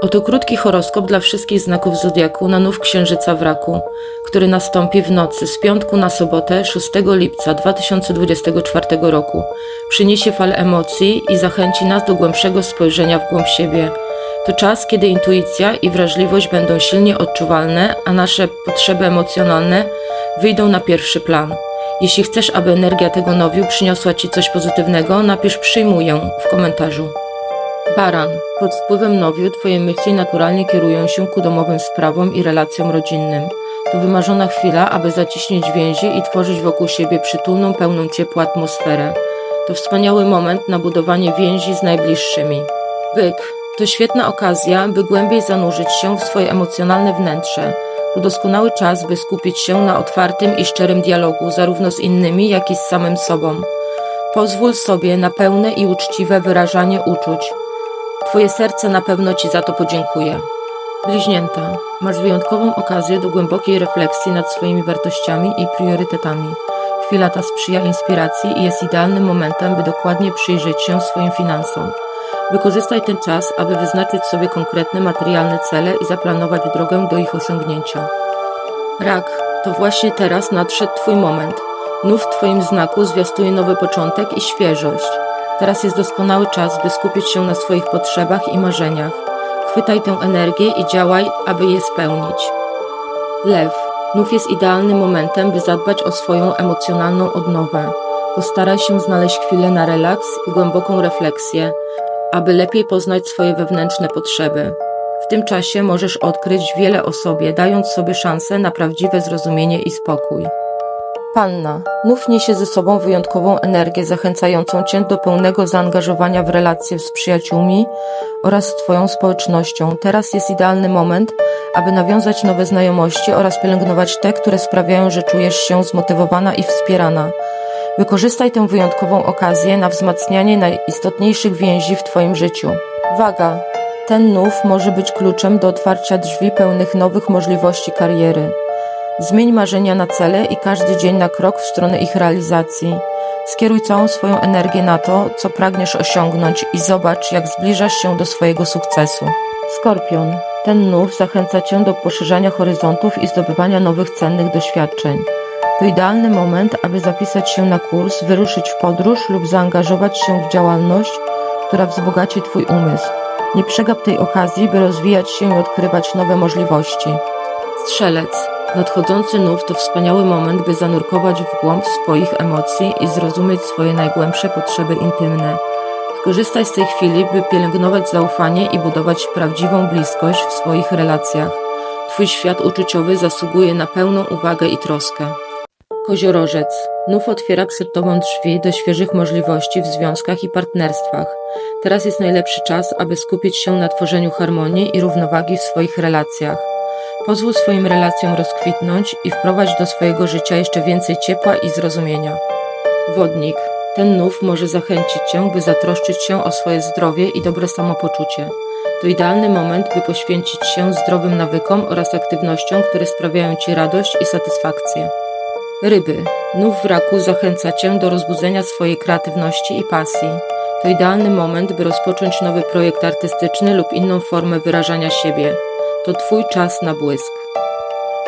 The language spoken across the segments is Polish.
Oto krótki horoskop dla wszystkich znaków zodiaku na nów księżyca w raku, który nastąpi w nocy z piątku na sobotę 6 lipca 2024 roku. Przyniesie falę emocji i zachęci nas do głębszego spojrzenia w głąb siebie. To czas, kiedy intuicja i wrażliwość będą silnie odczuwalne, a nasze potrzeby emocjonalne wyjdą na pierwszy plan. Jeśli chcesz, aby energia tego nowiu przyniosła Ci coś pozytywnego, napisz przyjmuję w komentarzu. Baran. Pod wpływem nowiu Twoje myśli naturalnie kierują się ku domowym sprawom i relacjom rodzinnym. To wymarzona chwila, aby zaciśnieć więzi i tworzyć wokół siebie przytulną, pełną ciepła atmosferę. To wspaniały moment na budowanie więzi z najbliższymi. Byk. To świetna okazja, by głębiej zanurzyć się w swoje emocjonalne wnętrze. To doskonały czas, by skupić się na otwartym i szczerym dialogu, zarówno z innymi, jak i z samym sobą. Pozwól sobie na pełne i uczciwe wyrażanie uczuć. Twoje serce na pewno Ci za to podziękuje. Bliźnięta, masz wyjątkową okazję do głębokiej refleksji nad swoimi wartościami i priorytetami. Chwila ta sprzyja inspiracji i jest idealnym momentem, by dokładnie przyjrzeć się swoim finansom. Wykorzystaj ten czas, aby wyznaczyć sobie konkretne materialne cele i zaplanować drogę do ich osiągnięcia. Rak, to właśnie teraz nadszedł Twój moment. Nów w Twoim znaku zwiastuje nowy początek i świeżość. Teraz jest doskonały czas, by skupić się na swoich potrzebach i marzeniach. Chwytaj tę energię i działaj, aby je spełnić. Lew, nów jest idealnym momentem, by zadbać o swoją emocjonalną odnowę. Postaraj się znaleźć chwilę na relaks i głęboką refleksję, aby lepiej poznać swoje wewnętrzne potrzeby. W tym czasie możesz odkryć wiele o sobie, dając sobie szansę na prawdziwe zrozumienie i spokój. Panna, nów niesie ze sobą wyjątkową energię zachęcającą Cię do pełnego zaangażowania w relacje z przyjaciółmi oraz z Twoją społecznością. Teraz jest idealny moment, aby nawiązać nowe znajomości oraz pielęgnować te, które sprawiają, że czujesz się zmotywowana i wspierana. Wykorzystaj tę wyjątkową okazję na wzmacnianie najistotniejszych więzi w Twoim życiu. Waga. Ten nów może być kluczem do otwarcia drzwi pełnych nowych możliwości kariery. Zmień marzenia na cele i każdy dzień na krok w stronę ich realizacji. Skieruj całą swoją energię na to, co pragniesz osiągnąć i zobacz, jak zbliżasz się do swojego sukcesu. Skorpion. Ten nów zachęca Cię do poszerzania horyzontów i zdobywania nowych cennych doświadczeń. To idealny moment, aby zapisać się na kurs, wyruszyć w podróż lub zaangażować się w działalność, która wzbogaci Twój umysł. Nie przegap tej okazji, by rozwijać się i odkrywać nowe możliwości. Strzelec. Nadchodzący nów to wspaniały moment, by zanurkować w głąb swoich emocji i zrozumieć swoje najgłębsze potrzeby intymne. Skorzystaj z tej chwili, by pielęgnować zaufanie i budować prawdziwą bliskość w swoich relacjach. Twój świat uczuciowy zasługuje na pełną uwagę i troskę. Koziorożec. Nów otwiera przed Tobą drzwi do świeżych możliwości w związkach i partnerstwach. Teraz jest najlepszy czas, aby skupić się na tworzeniu harmonii i równowagi w swoich relacjach. Pozwól swoim relacjom rozkwitnąć i wprowadź do swojego życia jeszcze więcej ciepła i zrozumienia. Wodnik. Ten nów może zachęcić Cię, by zatroszczyć się o swoje zdrowie i dobre samopoczucie. To idealny moment, by poświęcić się zdrowym nawykom oraz aktywnościom, które sprawiają Ci radość i satysfakcję. Ryby. Nów w raku zachęca Cię do rozbudzenia swojej kreatywności i pasji. To idealny moment, by rozpocząć nowy projekt artystyczny lub inną formę wyrażania siebie. To Twój czas na błysk.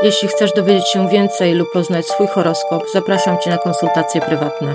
Jeśli chcesz dowiedzieć się więcej lub poznać swój horoskop, zapraszam Cię na konsultacje prywatne.